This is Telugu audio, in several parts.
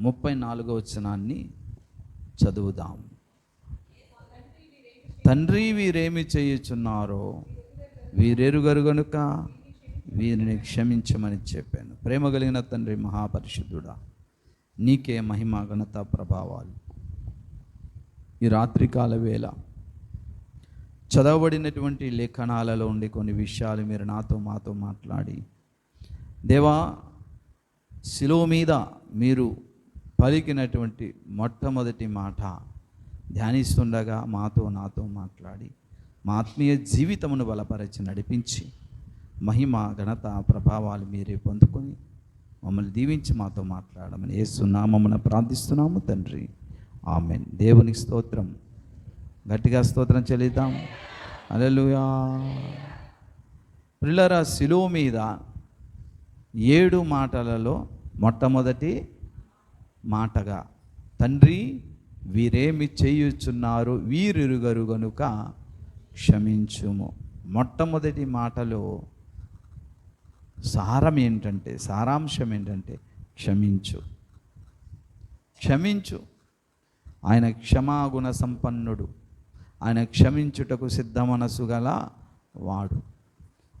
ముప్పై నాలుగో వచనాన్ని చదువుదాం. తండ్రి వీరేమి చేయుచున్నారో వీరెరుగరు గనుక వీరిని క్షమించమని చెప్పాను. ప్రేమ కలిగిన తండ్రి మహాపరిశుద్ధుడా నీకే మహిమ ఘనత ప్రభావాలు. ఈ రాత్రికాల వేళ చదవబడినటువంటి లేఖనాలలో ఉండి కొన్ని విషయాలు మీరు నాతో మాతో మాట్లాడి దేవా శిలో మీద మీరు పలికినటువంటి మొట్టమొదటి మాట ధ్యానిస్తుండగా మాతో నాతో మాట్లాడి మా ఆత్మీయ జీవితమును బలపరచి నడిపించి మహిమ ఘనత ప్రభావాలు మీరే పొందుకొని మమ్మల్ని దీవించి మాతో మాట్లాడమని ఏసునామమున ప్రార్థిస్తున్నాము తండ్రి. ఆమె దేవునికి స్తోత్రం. గట్టిగా స్తోత్రం చెల్లిద్దాం. అలెలుయా పిల్లర శిలువ మీద ఏడు మాటలలో మొట్టమొదటి మాటగా తండ్రి వీరేమి చేయుచున్నారు? వీరిరుగరు గనుక క్షమించుము. మొట్టమొదటి మాటలో సారం ఏంటంటే సారాంశం ఏంటంటే క్షమించు. క్షమించు. ఆయన క్షమాగుణ సంపన్నుడు. ఆయన క్షమించుటకు సిద్ధ మనసు గల వాడు.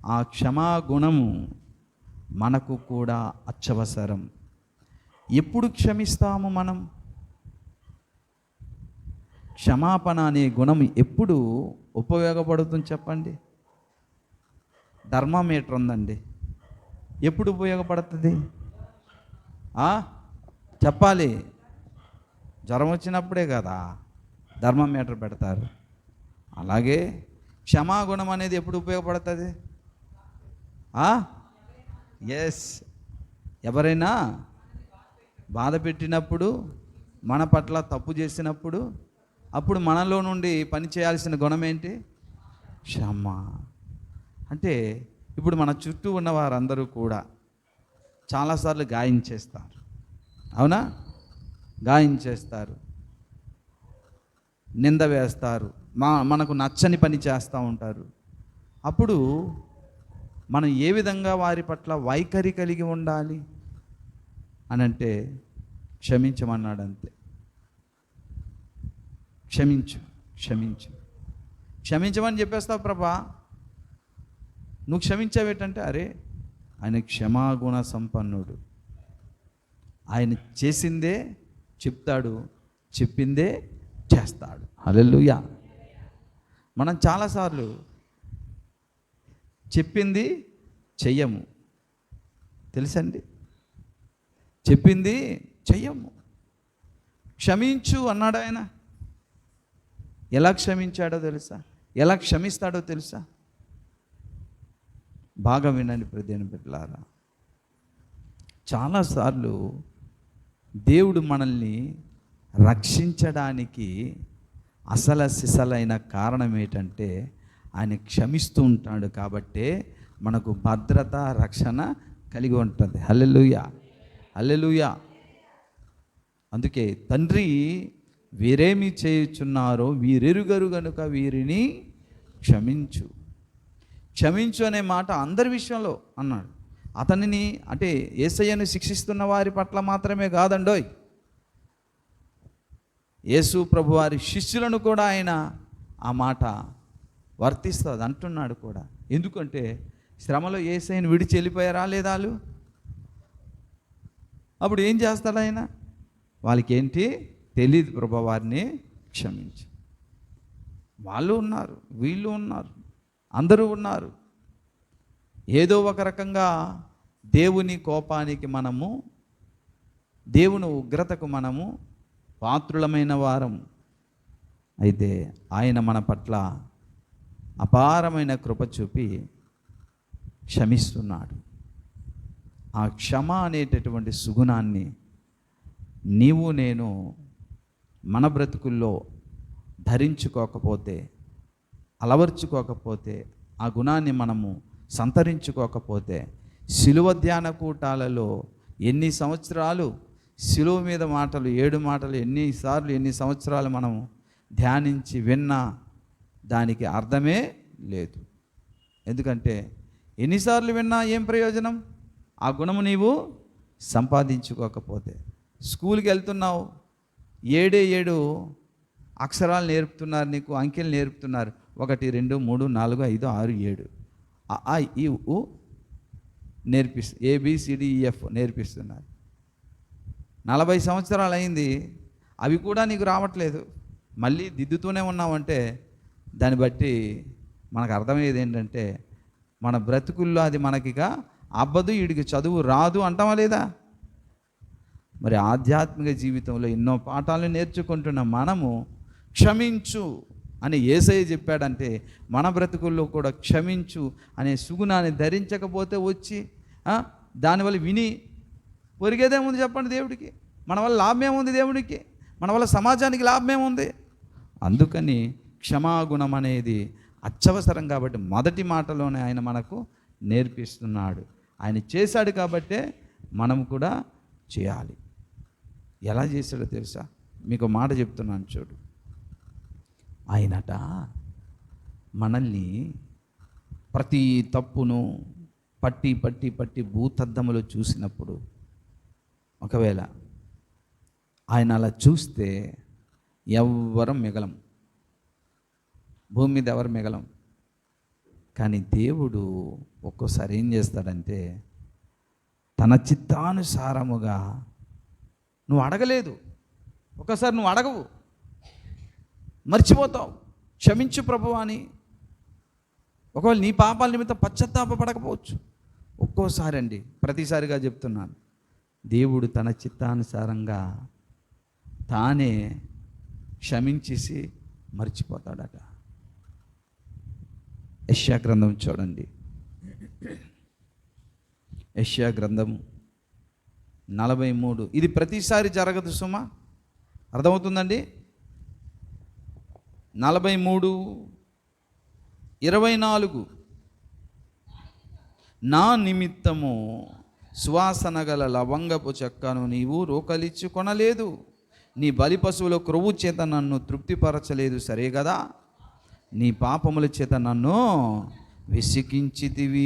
ఆ క్షమాగుణము మనకు కూడా అత్యవసరం. ఎప్పుడు క్షమిస్తాము మనం? క్షమాపణ అనే గుణం ఎప్పుడు ఉపయోగపడుతుంది చెప్పండి? ధర్మామీటర్ ఉందండి ఎప్పుడు ఉపయోగపడుతుంది? చెప్పాలి. జ్వరం వచ్చినప్పుడే కదా ధర్మమీటర్ పెడతారు. అలాగే క్షమాగుణం అనేది ఎప్పుడు ఉపయోగపడుతుంది? ఎస్ ఎవరైనా బాధ పెట్టినప్పుడు మన పట్ల తప్పు చేసినప్పుడు అప్పుడు మనలో నుండి పని చేయాల్సిన గుణం ఏంటి? క్షమ. అంటే ఇప్పుడు మన చుట్టూ ఉన్న వారందరూ కూడా చాలాసార్లు గాయించేస్తారు అవునా? గాయించేస్తారు నింద వేస్తారు. మా మనకు నచ్చని పని చేస్తూ ఉంటారు. అప్పుడు మనం ఏ విధంగా వారి పట్ల వైఖరి కలిగి ఉండాలి? అని అంటే క్షమించమన్నాడు అంతే క్షమించు క్షమించు. క్షమించమని చెప్పేస్తావు ప్రభా. నువ్వు క్షమించావేటంటే అరే ఆయన క్షమాగుణ సంపన్నుడు. ఆయన చేసిందే చెప్తాడు చెప్పిందే చేస్తాడు. హల్లెలూయా. మనం చాలాసార్లు చెప్పింది చెయ్యము. తెలుసండి చెప్పింది చెయ్యము. క్షమించు అన్నాడు ఆయన. ఎలా క్షమించాడో తెలుసా? ఎలా క్షమిస్తాడో తెలుసా? బాగా వినండి ప్రదేని బిడ్డలారా. చాలాసార్లు దేవుడు మనల్ని రక్షించడానికి అసల సిసలైన కారణం ఏంటంటే ఆయన క్షమిస్తూ ఉంటాడు కాబట్టే మనకు భద్రత రక్షణ కలిగి ఉంటుంది. హల్లెలుయా. అల్లెలుయా అందుకే తండ్రి వీరేమి చేయుచున్నారో వీరెరుగరు గనుక వీరిని క్షమించు. క్షమించు అనే మాట అందరి విషయంలో అన్నాడు. అతనిని అంటే ఏసయ్యను శిక్షిస్తున్న వారి పట్ల మాత్రమే కాదండోయ్. యేసు ప్రభు వారి శిష్యులను కూడా ఆయన ఆ మాట వర్తిస్తుంది అంటున్నాడు కూడా. ఎందుకంటే శ్రమలో ఏసైని విడిచి వెళ్ళిపోయారా లేదా వాళ్ళు? అప్పుడు ఏం చేస్తాడు ఆయన? వాళ్ళకి ఏంటి తెలియదు ప్రభు వారిని క్షమించు. వాళ్ళు ఉన్నారు వీళ్ళు ఉన్నారు అందరూ ఉన్నారు. ఏదో ఒక రకంగా దేవుని కోపానికి మనము దేవుని ఉగ్రతకు మనము పాత్రులమైన వారం. అయితే ఆయన మన పట్ల అపారమైన కృప చూపి క్షమిస్తున్నాడు. ఆ క్షమ అనేటటువంటి సుగుణాన్ని నీవు నేను మన బ్రతుకుల్లో ధరించుకోకపోతే అలవర్చుకోకపోతే ఆ గుణాన్ని మనము సంతరించుకోకపోతే శిలువ ధ్యాన కూటాలలో ఎన్ని సంవత్సరాలు శిలువ మీద మాటలు ఏడు మాటలు ఎన్నిసార్లు ఎన్ని సంవత్సరాలు మనం ధ్యానించి విన్నా దానికి అర్థమే లేదు. ఎందుకంటే ఎన్నిసార్లు విన్నా ఏం ప్రయోజనం? ఆ గుణము నీవు సంపాదించుకోకపోతే. స్కూల్కి వెళ్తున్నావు. ఏడే ఏడు అక్షరాలు నేర్పుతున్నారు నీకు అంకెలు నేర్పుతున్నారు. ఒకటి రెండు మూడు నాలుగు ఐదు ఆరు ఏడు. ఆ, ఈ ఉ నేర్పిస్తు ఏబిసిడిఈఎఫ్ నేర్పిస్తున్నారు. నలభై సంవత్సరాలు అయింది. అవి కూడా నీకు రావట్లేదు. మళ్ళీ దిద్దుతూనే ఉన్నావంటే దాన్ని బట్టి మనకు అర్థమయ్యేది ఏంటంటే మన బ్రతుకుల్లో అది మనకిగా అబ్బదు వీడికి చదువు రాదు అంటామా లేదా? మరి ఆధ్యాత్మిక జీవితంలో ఎన్నో పాఠాలు నేర్చుకుంటున్న మనము క్షమించు అని ఏసయ్య చెప్పాడంటే మన బ్రతుకుల్లో కూడా క్షమించు అనే సుగుణాన్ని ధరించకపోతే వచ్చి దానివల్ల విని ఒరిగేదేముంది చెప్పండి దేవుడికి. మన వల్ల లాభం ఏముంది దేవుడికి. మన వల్ల సమాజానికి లాభం ఏముంది అందుకని క్షమాగుణం అనేది అత్యవసరం కాబట్టి మొదటి మాటలోనే ఆయన మనకు నేర్పిస్తున్నాడు. ఆయన చేశాడు కాబట్టే మనం కూడా చేయాలి. ఎలా చేశాడో తెలుసా? మీకు మాట చెప్తున్నాను చూడు. ఆయనట మనల్ని ప్రతి తప్పును పట్టి పట్టి పట్టి భూతద్దములో చూసినప్పుడు ఒకవేళ ఆయన అలా చూస్తే ఎవ్వరం మిగలం. భూమి మీద ఎవరు మిగలం. కానీ దేవుడు ఒక్కోసారి ఏం చేస్తాడంటే తన చిత్తానుసారముగా నువ్వు అడగలేదు. ఒకసారి నువ్వు అడగవు. మర్చిపోతావు. క్షమించు ప్రభు అని. ఒకవేళ నీ పాపాల నిమిత్తం పశ్చాత్తాపడకపోవచ్చు ఒక్కోసారి అండి ప్రతిసారిగా చెప్తున్నాను. దేవుడు తన చిత్తానుసారంగా తానే క్షమించేసి మర్చిపోతాడట. యశ్యా గ్రంథం చూడండి. యష్యా గ్రంథం నలభై మూడు. ఇది ప్రతిసారి జరగదు సుమా? అర్థమవుతుందండి? నలభై మూడు ఇరవై నాలుగు. నా నిమిత్తము సువాసన గల లవంగపు చెక్కను నీవు రోకలిచ్చి కొనలేదు. నీ బలి పశువుల క్రొవ్వు చేత నన్ను తృప్తిపరచలేదు. సరే కదా? నీ పాపముల చేత నన్ను విసిగించితివి.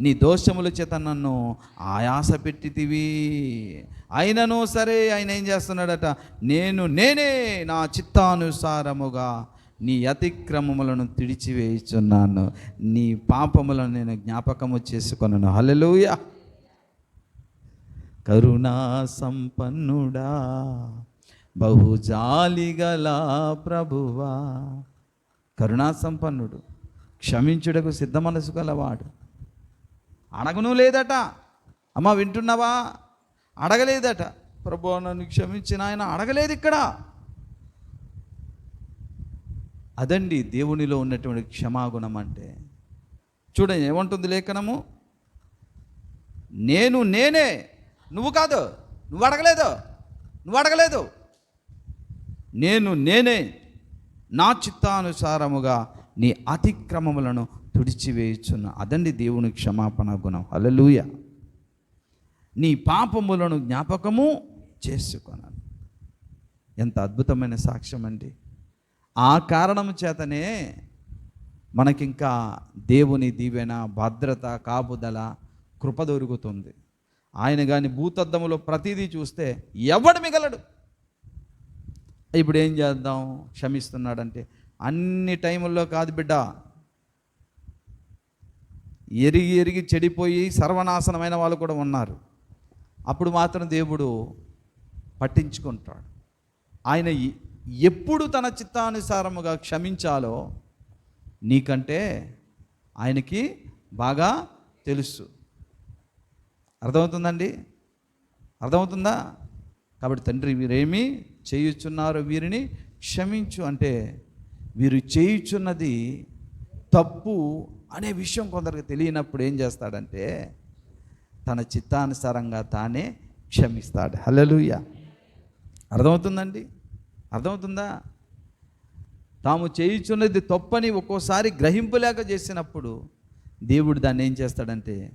నీ దోషముల చేత నన్ను ఆయాస పెట్టితివి. అయినను సరే ఆయన ఏం చేస్తున్నాడట? నేను నేనే నా చిత్తానుసారముగా నీ అతిక్రమములను తిడిచివేయుచున్నాను. నీ పాపములను నేను జ్ఞాపకము చేసుకొనను. హలలుయ కరుణా సంపన్నుడా. బహుజాలిగల ప్రభువా. కరుణా సంపన్నుడు. క్షమించుటకు సిద్ధ మనసు గలవాడు. అడగను లేదట. అమ్మ వింటున్నావా? అడగలేదట. ప్రభు నన్ను క్షమించిన ఆయన అడగలేదు ఇక్కడ. అదండి దేవునిలో ఉన్నటువంటి క్షమాగుణం అంటే. చూడండి ఏమంటుంది లేఖనము? నేను నేనే. నువ్వు కాదు. నువ్వు అడగలేదు. నువ్వు అడగలేదు. నేను నేనే. నా చిత్తానుసారముగా నీ అతిక్రమములను తుడిచివేయుచున్న అదండి దేవుని క్షమాపణ గుణం. అలలుయ నీ పాపములను జ్ఞాపకము చేసుకున్నాను ఎంత అద్భుతమైన సాక్ష్యం అండి ఆ కారణం చేతనే మనకింకా దేవుని దీవెన భద్రత కాపుదల కృప దొరుకుతుంది. ఆయన కానీ భూతద్దములో ప్రతిదీ చూస్తే ఎవడు మిగలడు? ఇప్పుడు ఏం చేద్దాం? క్షమిస్తున్నాడంటే అన్ని టైముల్లో కాదు బిడ్డ. ఎరిగి ఎరిగి చెడిపోయి సర్వనాశనమైన వాళ్ళు కూడా ఉన్నారు. అప్పుడు మాత్రం దేవుడు పట్టించుకుంటాడు. ఆయన ఎప్పుడు తన చిత్తానుసారముగా క్షమించాలో నీకంటే ఆయనకి బాగా తెలుసు. అర్థమవుతుందండి? అర్థమవుతుందా? కాబట్టి తండ్రి వీరేమి చేయుచున్నారో వీరిని క్షమించు అంటే వీరు చేయుచున్నది తప్పు అనే విషయం కొందరికి తెలియనప్పుడు ఏం చేస్తాడంటే తన చిత్తానుసారంగా తానే క్షమిస్తాడు. హలలుయ అర్థమవుతుందండి? అర్థమవుతుందా? తాము చేయుచున్నది తప్పని ఒక్కోసారి గ్రహింపులేక చేసినప్పుడు దేవుడు దాన్ని ఏం చేస్తాడంటే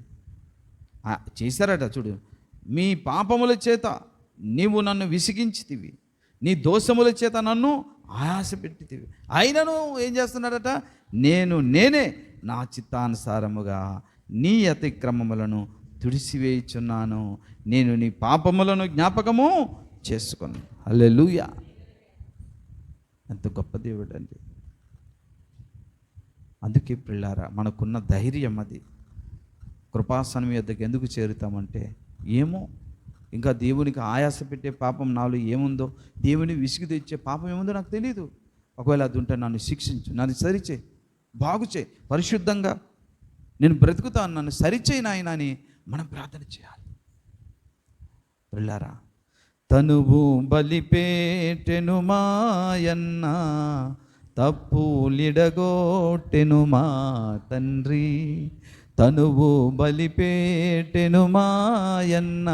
చేశారట చూడు. మీ పాపముల చేత నీవు నన్ను విసిగించితివి. నీ దోషముల చేత నన్ను ఆయాస పెట్టితివి. అయినను ఏం చేస్తున్నాడట? నేను నేనే నా చిత్తానుసారముగా నీ అతిక్రమములను తుడిసివేయుచున్నాను. నేను నీ పాపములను జ్ఞాపకము చేసుకున్నాను లూయ ఎంత గొప్ప దేవుడు అండి అందుకే పిల్లారా మనకున్న ధైర్యం అది. కృపాసనం యొద్దకు ఎందుకు చేరుతామంటే ఏమో ఇంకా దేవునికి ఆయాస పెట్టే పాపం నాలో ఏముందో దేవుని విసిగి తెచ్చే పాపం ఏముందో నాకు తెలియదు ఒకవేళ అది ఉంటే నన్ను శిక్షించు నన్ను సరిచే బాగుచే పరిశుద్ధంగా నేను బ్రతుకుతాను నన్ను సరిచేయి నాయన అని మనం ప్రార్థన చేయాలి. పిల్లారా తనువు బలిపేటెను మాయన్న తప్పులిడగొట్టెను మా తండ్రి. తనువు బలిపేటెను మాయన్న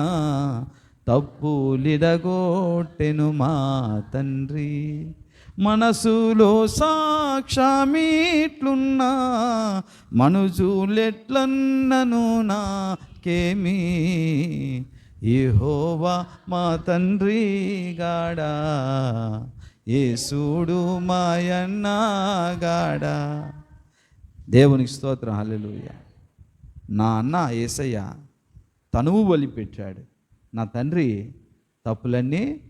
తప్పులిడగొట్టెను మా తండ్రి. మనసులో సాక్షామీట్లున్నా మనుజులెట్లన్నను నాకేమి? ఏహోవా మా తండ్రి గాడా సూడు మాయన్న గాడా. దేవునికి స్తోత్రం. హల్లెలూయా. నా అన్న ఏసయ్య తనువు బలి పెట్టాడు. నా తండ్రి తప్పులన్నీ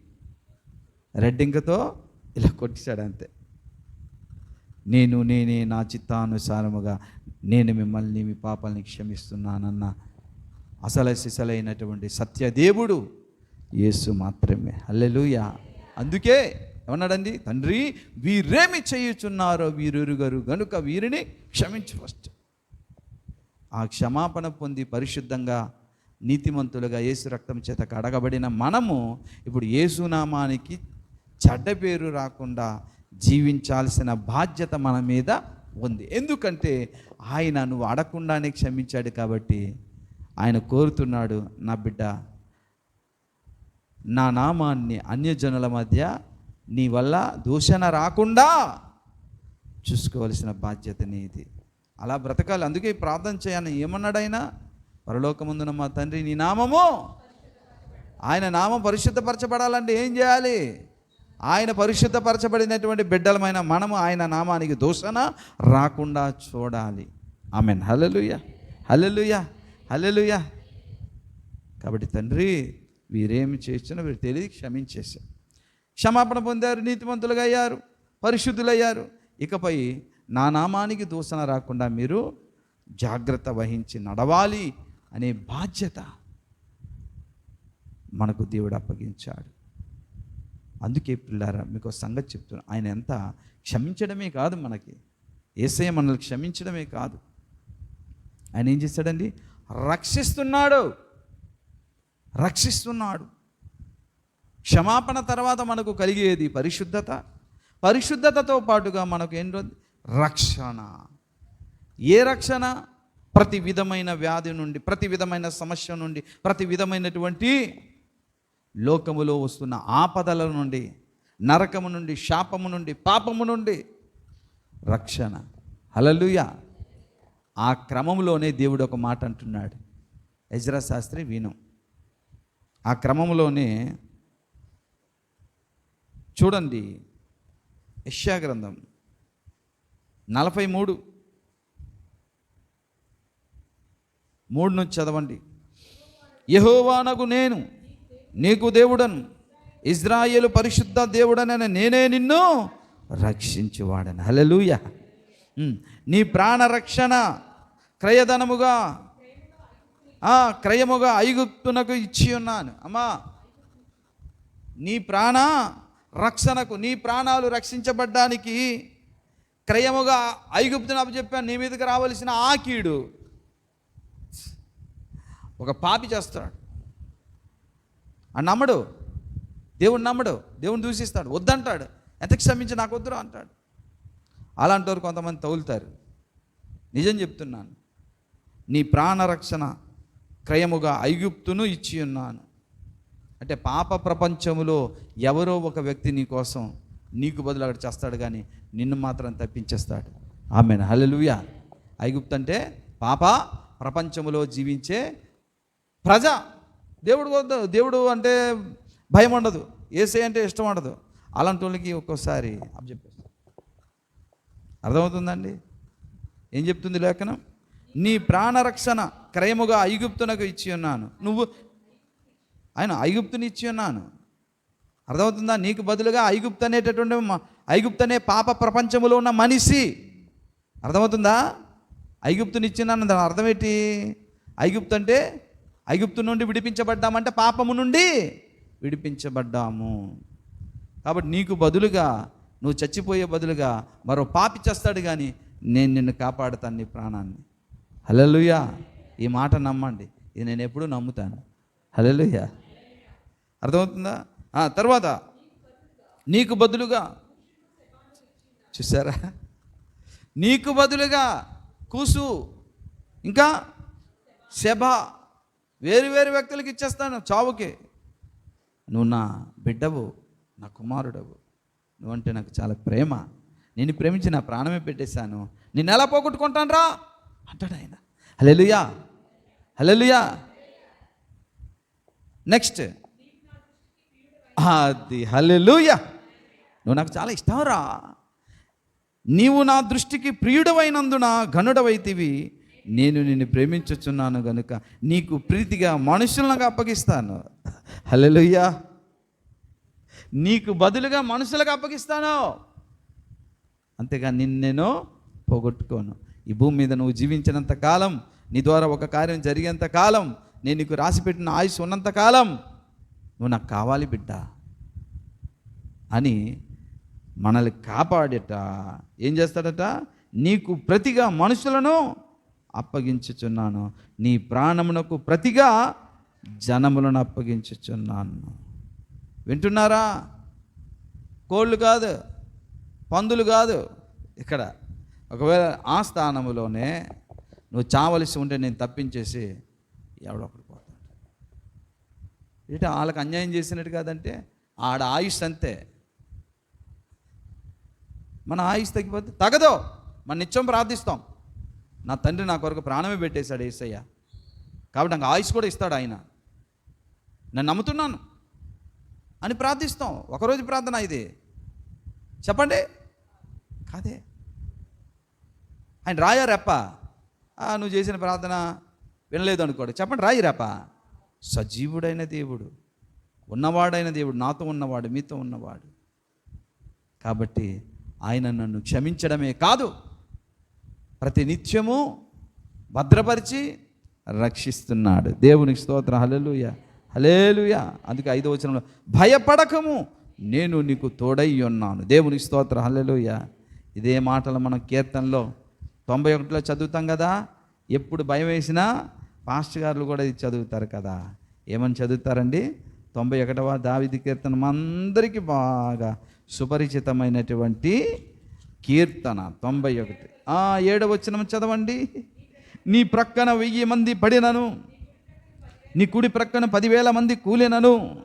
రెడ్డింకతో ఇలా కొట్టించాడు అంతే. నేను నేనే నా చిత్తానుసారముగా నేను మిమ్మల్ని మీ పాపాలని క్షమిస్తున్నానన్న అసలు సిసలైనటువంటి సత్యదేవుడు యేసు మాత్రమే. హల్లెలూయా. అందుకే ఏమన్నాడండి? తండ్రి వీరేమి చేయుచున్నారో వీరురుగరు గనుక వీరిని క్షమించు ఫస్ట్ ఆ క్షమాపణ పొంది పరిశుద్ధంగా నీతిమంతులుగా యేసు రక్తం చేత కడగబడిన మనము ఇప్పుడు యేసునామానికి చెడ్డ పేరు రాకుండా జీవించాల్సిన బాధ్యత మన మీద ఉంది. ఎందుకంటే ఆయన నువ్వు అడగకుండానే క్షమించాడు కాబట్టి ఆయన కోరుతున్నాడు నా బిడ్డ నా నామాన్ని అన్యజనుల మధ్య నీ వల్ల దూషణ రాకుండా చూసుకోవలసిన బాధ్యత నీది. అలా బ్రతకాలి. అందుకే ప్రార్థన చేయాలని ఏమన్నాడైనా పరలోకముందున మా తండ్రి నీ నామము. ఆయన నామం పరిశుద్ధపరచబడాలంటే ఏం చేయాలి? ఆయన పరిశుద్ధపరచబడినటువంటి బిడ్డలమైన మనము ఆయన నామానికి దూషణ రాకుండా చూడాలి. ఆమెన్. హలలుయ హలలుయ హలలుయ కాబట్టి తండ్రి వీరేమి చేసినా వీరు తెలియదు క్షమించేశారు. క్షమాపణ పొందారు నీతిమంతులుగా అయ్యారు పరిశుద్ధులయ్యారు. ఇకపై నా నామానికి దూషణ రాకుండా మీరు జాగ్రత్త వహించి నడవాలి అనే బాధ్యత మనకు దేవుడు అప్పగించాడు. అందుకే పిల్లారా మీకు సంగతి చెప్తున్నా. ఆయన ఎంత క్షమించడమే కాదు మనకి. ఏసయ్య మనల్ని క్షమించడమే కాదు. ఆయన ఏం చేశాడండి? రక్షిస్తున్నాడు. రక్షిస్తున్నాడు. క్షమాపణ తర్వాత మనకు కలిగేది పరిశుద్ధత. పరిశుద్ధతతో పాటుగా మనకు ఏంటో రక్షణ. ఏ రక్షణ? ప్రతి విధమైన వ్యాధి నుండి ప్రతి విధమైన సమస్య నుండి ప్రతి విధమైనటువంటి లోకములో వస్తున్న ఆపదల నుండి నరకము నుండి శాపము నుండి పాపము నుండి రక్షణ. హలలుయ ఆ క్రమంలోనే దేవుడు ఒక మాట అంటున్నాడు. ఎజ్రా శాస్త్రి విను. ఆ క్రమంలోనే చూడండి. యశ్యా గ్రంథం. నలభై మూడు. మూడు నుంచి చదవండి. యహోవానకు నేను నీకు దేవుడను ఇజ్రాయేలు పరిశుద్ధ దేవుడనని నేనే నిన్ను రక్షించువాడను. హలలుయ నీ ప్రాణ రక్షణ క్రయధనముగా క్రయముగా ఐగుప్తునకు ఇచ్చి ఉన్నాను. అమ్మా నీ ప్రాణ రక్షణకు నీ ప్రాణాలు రక్షించబడ్డానికి క్రయముగా ఐగుప్తుని అప్పచెప్పాను నీ మీదకి రావలసిన ఆ కీడు. ఒక పాపి చేస్తాడు ఆ నమ్మడు. దేవుడు నమ్మడు. దేవుని దూషిస్తాడు. వద్దంటాడు. ఎంత క్షమించి నాకు వద్దురా అంటాడు. అలాంటి వారు కొంతమంది తగులుతారు. నిజం చెప్తున్నాను. నీ ప్రాణరక్షణ క్రయముగా ఐగుప్తును ఇచ్చి ఉన్నాను అంటే పాప ప్రపంచములో ఎవరో ఒక వ్యక్తి నీ కోసం నీకు బదులు అక్కడ చేస్తాడు కానీ నిన్ను మాత్రం తప్పించేస్తాడు. ఆమె హలలుయ ఐగుప్తు అంటే పాప ప్రపంచంలో జీవించే ప్రజ. దేవుడు దేవుడు అంటే భయం ఉండదు. ఏసై అంటే ఇష్టం ఉండదు. అలాంటి వాళ్ళకి ఒక్కోసారి చెప్పేస్తాను అర్థమవుతుందండి? ఏం చెప్తుంది లేఖనం? నీ ప్రాణరక్షణ క్రయముగా ఐగుప్తునకు ఇచ్చి ఉన్నాను. నువ్వు ఆయన ఐగుప్తుని ఇచ్చి ఉన్నాను. అర్థమవుతుందా? నీకు బదులుగా ఐగుప్తు అనేటటువంటి ఐగుప్తు అనే పాప ప్రపంచంలో ఉన్న మనిషి. అర్థమవుతుందా? ఐగుప్తునిచ్చిన దాని అర్థం ఏంటి? ఐగుప్తు అంటే ఐగుప్తు నుండి విడిపించబడ్డామంటే పాపము నుండి విడిపించబడ్డాము. కాబట్టి నీకు బదులుగా నువ్వు చచ్చిపోయే బదులుగా మరో పాపి చేస్తాడు కానీ నేను నిన్ను కాపాడుతాను నీ ప్రాణాన్ని. హలలుయా ఈ మాట నమ్మండి. ఇది నేను ఎప్పుడూ నమ్ముతాను. హలలుయా అర్థమవుతుందా? తర్వాత నీకు బదులుగా చూసారా నీకు బదులుగా కూసు ఇంకా శభ వేరు వేరు వ్యక్తులకి ఇచ్చేస్తాను చావుకి. నువ్వు నా బిడ్డవు నా కుమారుడవు. నువ్వంటే నాకు చాలా ప్రేమ. నేను ప్రేమించి నా ప్రాణమే పెట్టేశాను. నిన్ను ఎలా పోగొట్టుకుంటాను రా? అంటాడు ఆయన. Hallelujah hallelujah next. అది హలెలుయ నువ్వు నాకు చాలా ఇష్టంరా. నీవు నా దృష్టికి ప్రియుడవైనందున ఘనుడవైతివి. నేను నిన్ను ప్రేమించుచున్నాను గనుక నీకు ప్రీతిగా మనుషులను అప్పగిస్తాను. హల్లెలూయా. నీకు బదులుగా మనుషులకు అప్పగిస్తాను. అంతేగా నిన్ను నేను పోగొట్టుకోను. ఈ భూమి మీద నువ్వు జీవించినంత కాలం నీ ద్వారా ఒక కార్యం జరిగేంత కాలం నేను నీకు రాసిపెట్టిన ఆయుష్ ఉన్నంత కాలం నువ్వు నాకు కావాలి బిడ్డ అని మనల్ని కాపాడేట. ఏం చేస్తాడట? నీకు ప్రతిగా మనుషులను అప్పగించుచున్నాను. నీ ప్రాణమునకు ప్రతిగా జనములను అప్పగించుచున్నాను. వింటున్నారా? కోళ్ళు కాదు పందులు కాదు ఇక్కడ. ఒకవేళ ఆ స్థానములోనే నువ్వు చావలసి ఉంటే నేను తప్పించేసి ఎవడొకడు ఏంటి? వాళ్ళకి అన్యాయం చేసినట్టు కాదంటే ఆడ ఆయుష్ అంతే. మన ఆయుష్ తగ్గిపోతే తగదో. మన నిత్యం ప్రార్థిస్తాం. నా తండ్రి నా కొరకు ప్రాణమే పెట్టేశాడు ఏసయ్య. కాబట్టి నాకు ఆయుష్ కూడా ఇస్తాడు ఆయన. నేను నమ్ముతున్నాను. అని ప్రార్థిస్తాం. ఒకరోజు ప్రార్థన ఇది. చెప్పండి? కాదే. ఆయన రాయా రెప్ప నువ్వు చేసిన ప్రార్థన వినలేదు అనుకోడు. చెప్పండి రాయి రెప్ప సజీవుడైన దేవుడు ఉన్నవాడైన దేవుడు నాతో ఉన్నవాడు మీతో ఉన్నవాడు. కాబట్టి ఆయన నన్ను క్షమించడమే కాదు ప్రతి నిత్యము భద్రపరిచి రక్షిస్తున్నాడు. దేవునికి స్తోత్రం. హలెలుయ హలేలుయ అందుకే ఐదో వచనంలో భయపడకము నేను నీకు తోడై ఉన్నాను. దేవునికి స్తోత్రం. హలెలుయ ఇదే మాటలు మనం కీర్తనలో తొంభై ఒకటిలో చదువుతాం కదా ఎప్పుడు భయం వేసినా పాస్టర్ గారులు కూడా ఇది చదువుతారు కదా. ఏమని చదువుతారండి? తొంభై ఒకటవ దావిది కీర్తన అందరికీ బాగా సుపరిచితమైనటువంటి కీర్తన తొంభై ఒకటి. ఆ ఏడవ వచ్చిన చదవండి. నీ ప్రక్కన వెయ్యి మంది పడినను నీ కుడి ప్రక్కన పదివేల మంది కూలినను.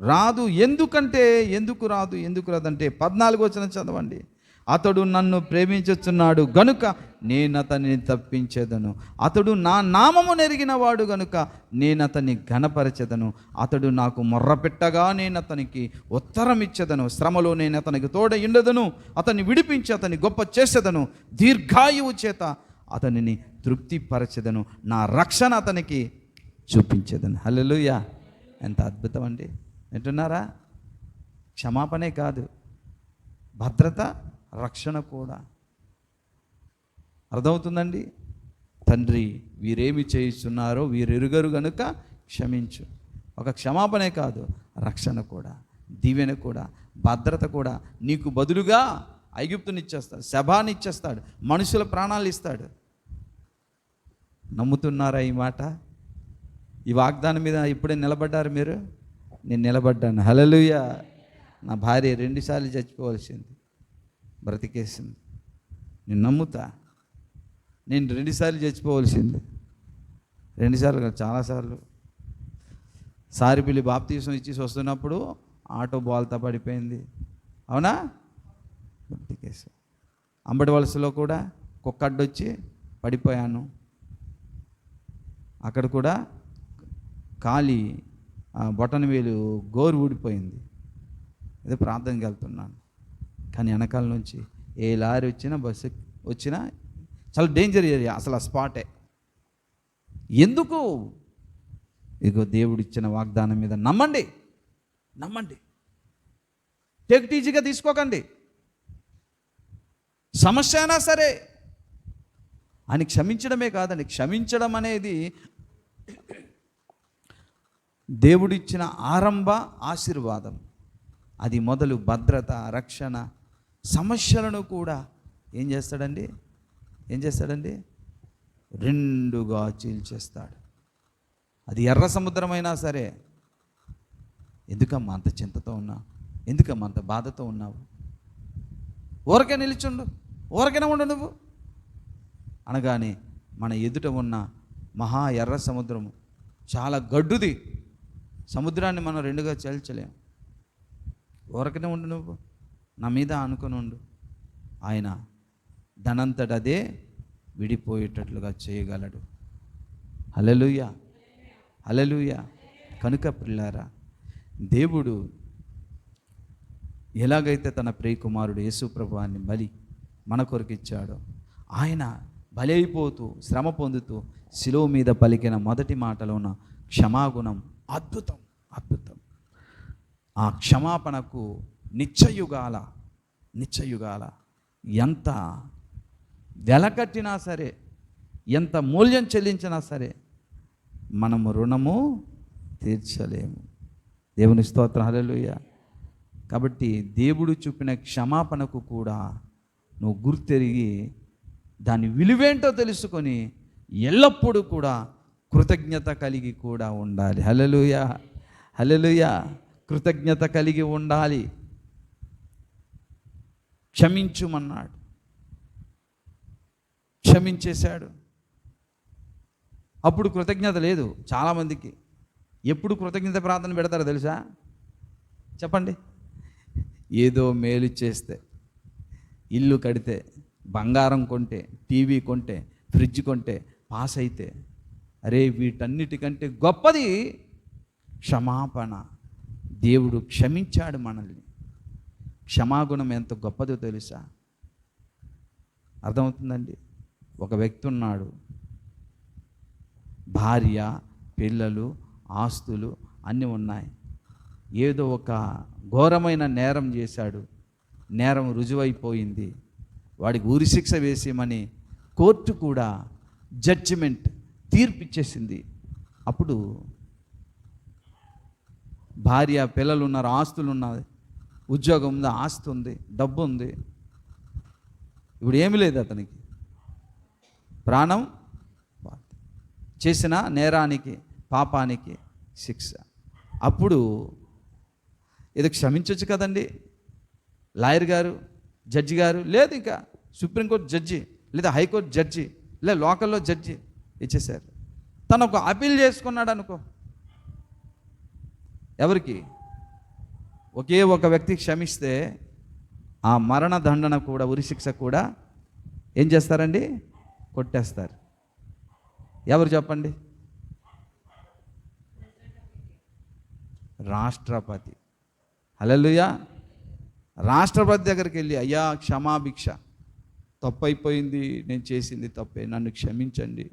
రాదు ఎందుకంటే ఎందుకు రాదు ఎందుకు రాదంటే పద్నాలుగు వచ్చిన చదవండి. అతడు నన్ను ప్రేమించుచున్నాడు గనుక నేను అతనిని తప్పించేదను. అతడు నా నామము నెరిగిన వాడు గనుక నేను అతన్ని ఘనపరచెదను. అతడు నాకు మొర్రపెట్టగా నేను అతనికి ఉత్తరం ఇచ్చేదను శ్రమలో నేను అతనికి తోడ ఉండదను అతన్ని విడిపించి అతని గొప్ప చేసేదను. దీర్ఘాయువు చేత అతనిని తృప్తిపరచెదను. నా రక్షణ అతనికి చూపించేదను. హల్లెలూయా! ఎంత అద్భుతం అండి వింటున్నారా? క్షమాపణే కాదు. భద్రత రక్షణ కూడా. అర్థమవుతుందండి? తండ్రి వీరేమి చేయిస్తున్నారో వీరెరుగరు గనుక క్షమించు. ఒక క్షమాపణే కాదు రక్షణ కూడా దీవెన కూడా భద్రత కూడా. నీకు బదులుగా ఐగుప్తునిచ్చేస్తాడు శభాన్ని ఇచ్చేస్తాడు మనుషుల ప్రాణాలు ఇస్తాడు. నమ్ముతున్నారా ఈ మాట? ఈ వాగ్దానం మీద ఇప్పుడే నిలబడ్డారు మీరు? నేను నిలబడ్డాను. హలలుయ నా భార్య రెండుసార్లు చచ్చిపోవాల్సింది. బ్రతికేసింది. నేను నమ్ముతా. నేను రెండుసార్లు చచ్చిపోవలసింది. రెండుసార్లు కాదు చాలాసార్లు. సారిపిల్లి బాప్తీసం ఇచ్చేసి వస్తున్నప్పుడు ఆటో బాల్తా పడిపోయింది. అవునా? బ్రతికేసా. అంబటి వలసలో కూడా కుక్క వచ్చి పడిపోయాను. అక్కడ కూడా కాలి బొటనవేలు బొటన వేలు గోరు ఊడిపోయింది. ఇది ప్రార్థనకి వెళ్తున్నాను. కానీ వెనకాల నుంచి ఏ లారీ వచ్చినా బస్సు వచ్చినా చాలా డేంజర్ ఏరియా అసలు ఆ స్పాటే ఎందుకు? ఇగో దేవుడిచ్చిన వాగ్దానం మీద నమ్మండి. నమ్మండి. టేక్ ఈజీగా తీసుకోకండి. సమస్య అయినా సరే. అని క్షమించడమే కాదండి. క్షమించడం అనేది దేవుడిచ్చిన ఆరంభ ఆశీర్వాదం. అది మొదలు భద్రత రక్షణ సమస్యలను కూడా ఏం చేస్తాడండి? ఏం చేస్తాడండి? రెండుగా చీల్చేస్తాడు. అది ఎర్ర సముద్రమైనా సరే ఎందుకమ్మా అంత చింతతో ఉన్నావు ఎందుకమ్మా అంత బాధతో ఉన్నావు? ఊరకే నిలిచుండు ఊరకనే ఉండు నువ్వు. అనగానే మన ఎదుట ఉన్న మహా ఎర్ర సముద్రము చాలా గడ్డుది. సముద్రాన్ని మనం రెండుగా చల్చలేము ఊరకనే ఉండు నువ్వు. నా మీద అనుకునుండు ఆయన ధనంతటదే విడిపోయేటట్లుగా చేయగలడు. అలలుయ అలలుయ కనుక పిల్లారా దేవుడు ఎలాగైతే తన ప్రియకుమారుడు యేసుప్రభువాన్ని బలి మన కొరకు ఇచ్చాడో ఆయన బలి అయిపోతూ శ్రమ పొందుతూ శిలువ మీద పలికిన మొదటి మాటలో ఉన్న క్షమాగుణం అద్భుతం అద్భుతం. ఆ క్షమాపణకు నిత్యయుగాల నిత్యయుగాల ఎంత వెలకట్టినా సరే ఎంత మూల్యం చెల్లించినా సరే మనము రుణము తీర్చలేము. దేవుని స్తోత్రం హల్లెలూయా. కాబట్టి దేవుడు చూపిన క్షమాపణకు కూడా నువ్వు గుర్తెరిగి దాని విలువేంటో తెలుసుకొని ఎల్లప్పుడూ కూడా కృతజ్ఞత కలిగి కూడా ఉండాలి. హలలుయ హలలుయ కృతజ్ఞత కలిగి ఉండాలి. క్షమించుమన్నాడు. క్షమించేశాడు. అప్పుడు కృతజ్ఞత లేదు చాలామందికి. ఎప్పుడు కృతజ్ఞత ప్రార్థన పెడతారో తెలుసా? చెప్పండి. ఏదో మేలు చేస్తే ఇల్లు కడితే బంగారం కొంటే టీవీ కొంటే ఫ్రిడ్జ్ కొంటే పాస్ అయితే అరే వీటన్నిటికంటే గొప్పది క్షమాపణ. దేవుడు క్షమించాడు మనల్ని. క్షమాగుణం ఎంత గొప్పదో తెలుసా? అర్థమవుతుందండి? ఒక వ్యక్తి ఉన్నాడు. భార్య పిల్లలు ఆస్తులు అన్నీ ఉన్నాయి. ఏదో ఒక ఘోరమైన నేరం చేశాడు. నేరం రుజువైపోయింది. వాడికి ఉరిశిక్ష వేసేమని కోర్టు కూడా జడ్జిమెంట్ తీర్పు ఇచ్చేసింది అప్పుడు భార్య పిల్లలు ఉన్నారు ఆస్తులు ఉన్నారు. ఉద్యోగం ఉంది ఆస్తి ఉంది డబ్బు ఉంది. ఇప్పుడు ఏమి లేదు అతనికి. ప్రాణం చేసిన నేరానికి పాపానికి శిక్ష. అప్పుడు ఇది క్షమించవచ్చు కదండి. లాయర్ గారు జడ్జి గారు లేదు ఇంకా సుప్రీంకోర్టు జడ్జి లేదా హైకోర్టు జడ్జి లేదా లోకల్లో జడ్జి ఇచ్చేశారు. తను ఒక అపీల్ చేసుకున్నాడు అనుకో ఎవరికి? ఒకే ఒక వ్యక్తి క్షమిస్తే ఆ మరణ దండన కూడా ఉరిశిక్ష కూడా ఏం చేస్తారండి? కొట్టేస్తారు. ఎవరు చెప్పండి? రాష్ట్రపతి. హల్లెలూయా. రాష్ట్రపతి దగ్గరికి వెళ్ళి అయ్యా క్షమాభిక్ష. తప్పైపోయింది నేను చేసింది తప్పే నన్ను క్షమించండి.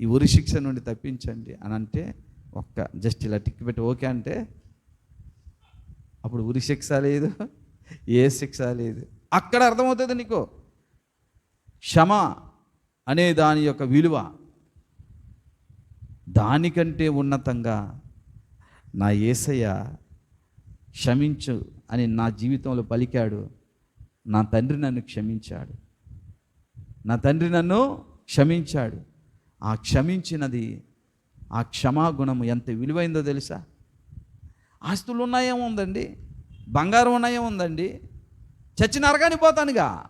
ఈ ఉరిశిక్ష నుండి తప్పించండి అని అంటే ఒక్క జస్ట్ ఇలా టిక్ పెట్టి ఓకే అంటే అప్పుడు ఉరి శిక్ష లేదు ఏ శిక్ష లేదు. అక్కడ అర్థమవుతుంది నీకు? క్షమ అనే దాని యొక్క విలువ దానికంటే ఉన్నతంగా నా ఏసయ్య క్షమించు అని నా జీవితంలో పలికాడు. నా తండ్రి నన్ను క్షమించాడు. నా తండ్రి నన్ను క్షమించాడు. ఆ క్షమించినది ఆ క్షమాగుణము ఎంత విలువైందో తెలుసా? ఆస్తులు ఉన్నాయేమో ఉందండి బంగారం ఉన్నాయేమో ఉందండి చచ్చి నరగాని పోతానుగా.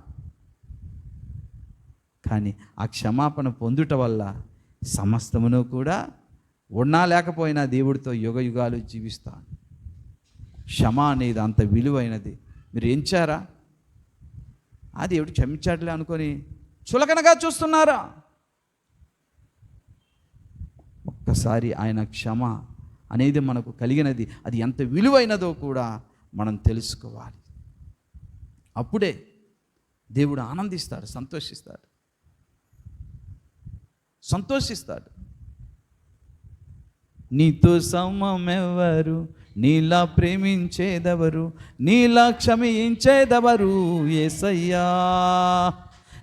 కానీ ఆ క్షమాపణ పొందుట వల్ల సమస్తమును కూడా ఉన్నా లేకపోయినా దేవుడితో యుగ యుగాలు జీవిస్తాను. క్షమ అనేది అంత విలువైనది. మీరు ఎంచారా ఆ దేవుడు క్షమించాడులే అనుకొని చులకనగా చూస్తున్నారా? ఒక్కసారి ఆయన క్షమ అనేది మనకు కలిగినది అది ఎంత విలువైనదో కూడా మనం తెలుసుకోవాలి. అప్పుడే దేవుడు ఆనందిస్తాడు సంతోషిస్తాడు. సంతోషిస్తాడు. నీతో సమమెవరు నీలా ప్రేమించేదెవరు నీలా క్షమించేదెవరు? ఏసయ్యా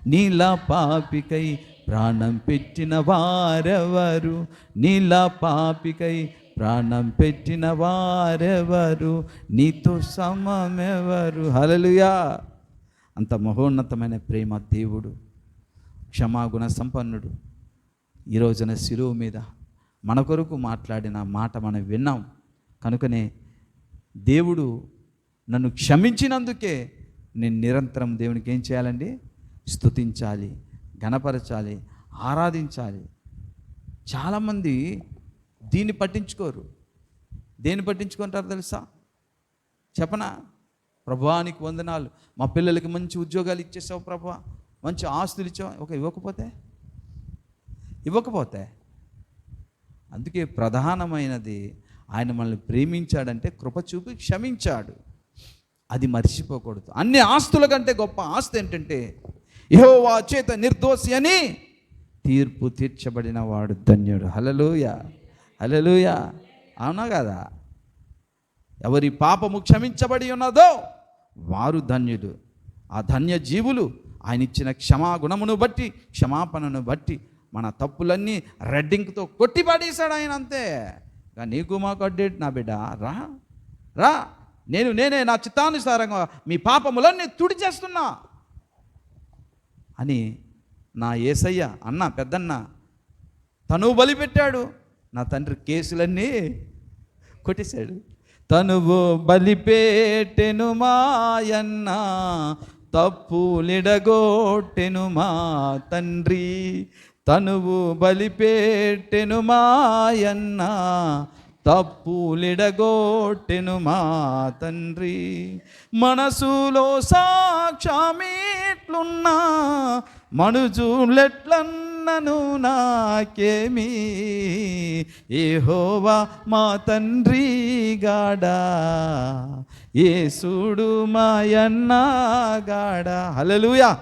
నీలా పాపికై ప్రాణం పెట్టిన వారెవరు? నీలా పాపికై ప్రాణం పెట్టిన వారెవరు? నీతో సమమెవరు? హలలుయా అంత మహోన్నతమైన ప్రేమ దేవుడు క్షమాగుణ సంపన్నుడు. ఈరోజున శిలువు మీద మన కొరకు మాట్లాడిన మాట మనం విన్నాం. కనుకనే దేవుడు నన్ను క్షమించినందుకే నేను నిరంతరం దేవునికి ఏం చేయాలండి? స్తుతించాలి గణపరచాలి ఆరాధించాలి. చాలామంది దీన్ని పట్టించుకోరు. దేన్ని పట్టించుకుంటారు తెలుసా? చెప్పనా? ప్రభానికి వందనాలు. మా పిల్లలకి మంచి ఉద్యోగాలు ఇచ్చేసావు ప్రభా. మంచి ఆస్తులు ఇచ్చావు. ఒక ఇవ్వకపోతే? ఇవ్వకపోతే? అందుకే ప్రధానమైనది ఆయన మనల్ని ప్రేమించాడంటే కృప చూపి క్షమించాడు. అది మర్చిపోకూడదు. అన్ని ఆస్తుల కంటే గొప్ప ఆస్తి ఏంటంటే యెహోవా చేత నిర్దోషి అని తీర్పు తీర్చబడిన వాడు ధన్యుడు. హలలోయ అలెలుయ అవునా కదా? ఎవరి పాపము క్షమించబడి ఉన్నదో వారు ధన్యులు. ఆ ధన్య జీవులు ఆయన ఇచ్చిన క్షమాగుణమును బట్టి క్షమాపణను బట్టి మన తప్పులన్నీ రెడ్డింగ్తో కొట్టి పడేశాడు ఆయన అంతే. నీకు మాకు అడ్డేట్ నా బిడ్డ రా. రా. నేను నేనే నా చిత్తానుసారంగా మీ పాపములన్నీ తుడి చేస్తున్నా. అని నా ఏసయ్య అన్న పెద్దన్న తను బలిపెట్టాడు. నా తండ్రి కేసులన్నీ కొట్టేశాడు. తనువు బలిపేటెను మాయన్న తప్పులిడగొట్టెను మా తండ్రి. తనువు బలిపేటెను మాయన్న తప్పులిడగొట్టెను మా తండ్రి. మనసులో సాక్షామీట్లున్నా మనుజులెట్లన్నను నాకేమి? ఏహోవా మా తండ్రి గాడా ఏసుడు మాయన్నా గాడా. హలలుయా